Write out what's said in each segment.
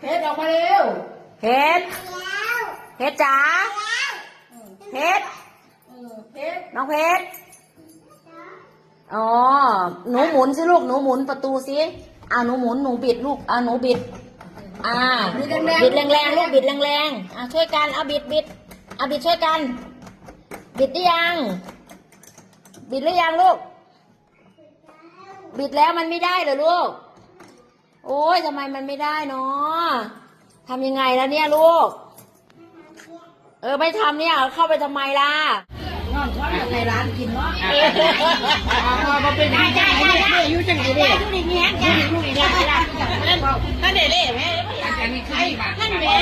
เพ็ดออกมาเร็วเพ็ดเพ็ดจ๋าเพ็ดเออเพชรน้องเพ็ดอ๋อหนูหมุนสิลูกหนูหมุนประตูสิอ่าหนูหมุนหนูบิดลูกอ่าหนูบิด อ่าบิดแรงๆลูกบิดแรงๆอ่าช่วยกันเอาบิดบิดเอาบิดช่วยกัน บิดได้ยัง บิดหรือยังลูก บิดแล้วมันไม่ได้เหรอลูก โอ้ยทำไมมันไม่ได้เนาะทำยังไงแล้วเนี่ยลูก เออไม่ทำเนี่ยเอาเข้าไปทำไมล่ะนอนท้องในร้านกินเนาะมาเป็นได้ได้ได้อยู่จังดีเด้ดูดิเงี้ยจ้าดูดิเงี้ยจ้านั่นเด้เด้แม่อันนี้ใช่ป่ะนั่นแม่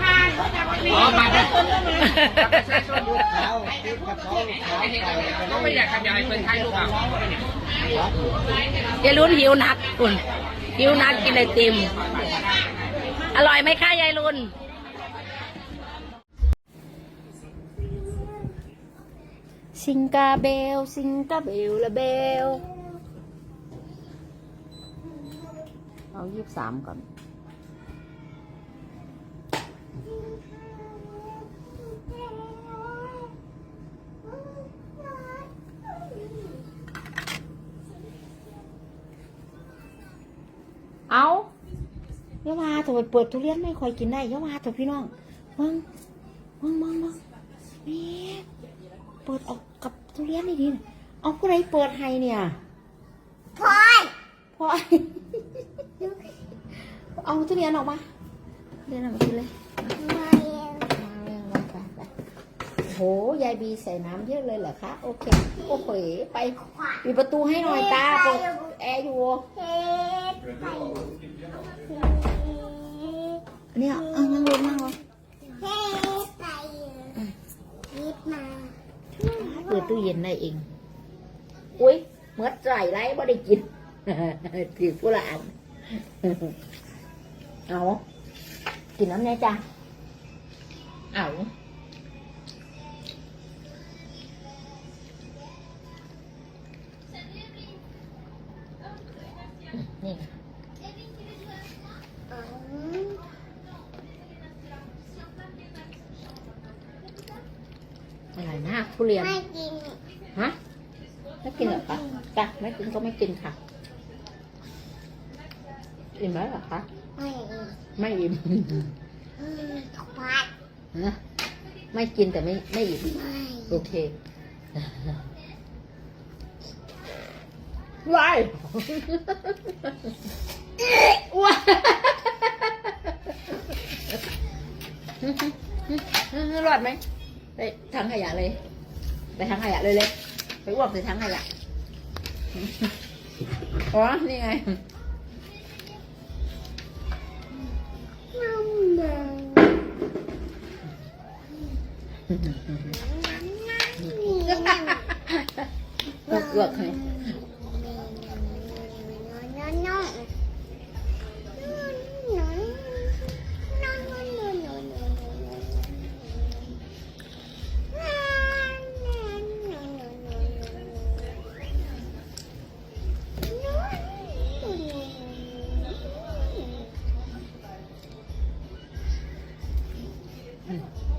พาเขาจะไปอ๋อมาแล้วเขาไม่อยากทำยายเป็นไทยลูกอะยายรุ่นหิวนักคุณ หิวนักกินไอติม อร่อยไหมคะยายรุ่นซิงกาเบล ซิงกาเบลละเบล เอายี่สามก่อน เอาเยาว่าจะไปเปิดทุเรียนไม่ค่อยกินได้เยาว่าเถอะพี่น้องมึงมึงมึงมึงนี่เปิดออกกับทุเรียนนี่ดีนะเอาผู้ใดเปิดให้เนี่ยพลอยพลอยเอาทุเรียนออกมาเรียนออกมากินเลยมามาเลยมาไปไปโหยายบีใส่น้ำเยอะเลยเหรอคะ โอเค โอ้โหไปปิดประตูให้หน่อยตาเปิดแอร์อยู่ เพชรไปเนี่ยเอานั่งลงนั่งลงเพชรไปยิบมาเปิดตู้เย็นได้เอง อุ้ยเมื่อไหร่ไรบ่ได้กินถือผู้ละอันเอากินน้ำแน่จ้ะเอา อะไรนะทุเรียน ไม่กินฮะ ไม่กินเหรอคะจ้ะไม่กินก็ไม่กินค่ะ อิ่มแล้วเหรอคะ ไม่กินไม่อิ่มอืมควายฮะไม่กินแต่ไม่ไม่อิ่ม ไม่โอเคว้ายว้ายรอดไหม ไปทางขยะเลย ไปทางขยะเลยเลย ไปอ้วกใส่ทางขยะ อ๋อ นี่ไงน้ำแดงอ้วกอ้วกให้น้ Mm-hmm.